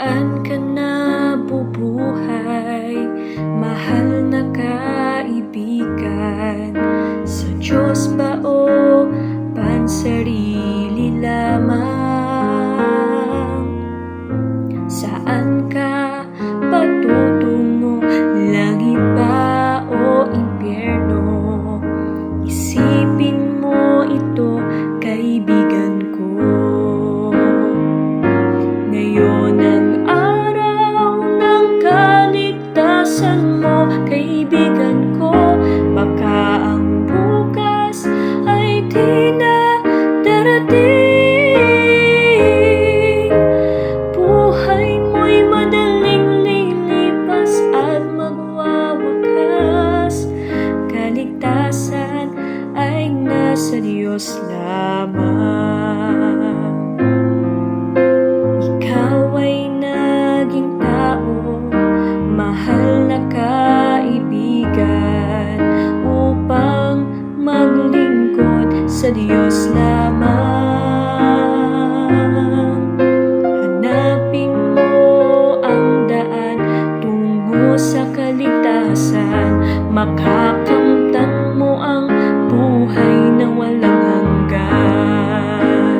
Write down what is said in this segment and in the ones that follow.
Saan ka kaligtasan mo, kaibigan sa kaligtasan. Makakamtan mo ang buhay na walang hanggan.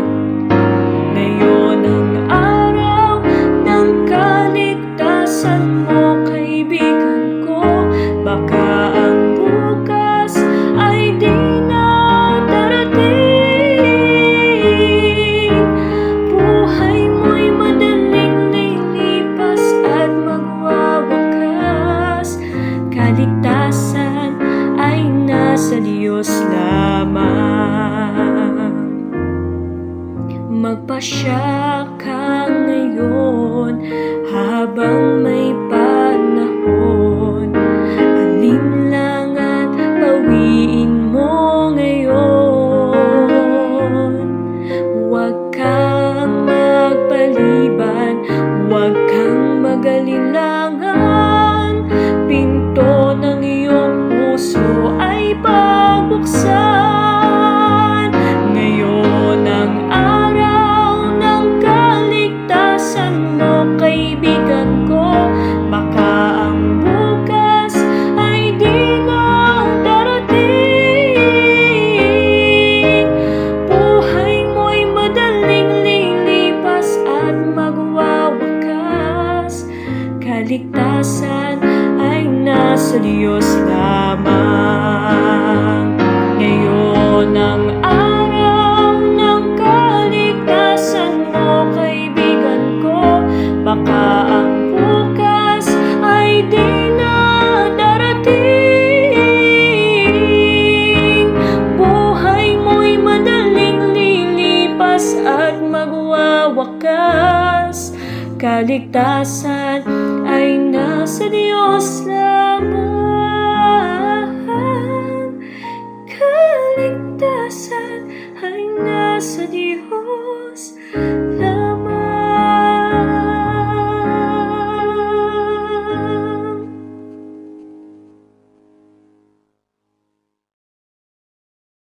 Ngayon ang araw ng kaligtasan mo kaibigan ko. Baka Magpasya ka ngayon habang may Kaligtasan ay nasa Diyos lamang. Ngayon ang araw ng kaligtasan mo, kaibigan ko. Baka ang bukas ay di na darating. Buhay mo'y madaling lilipas at magwawakas. Kaligtasan sa Diyos lamang. Kaligtasan ay nasa Diyos. lamang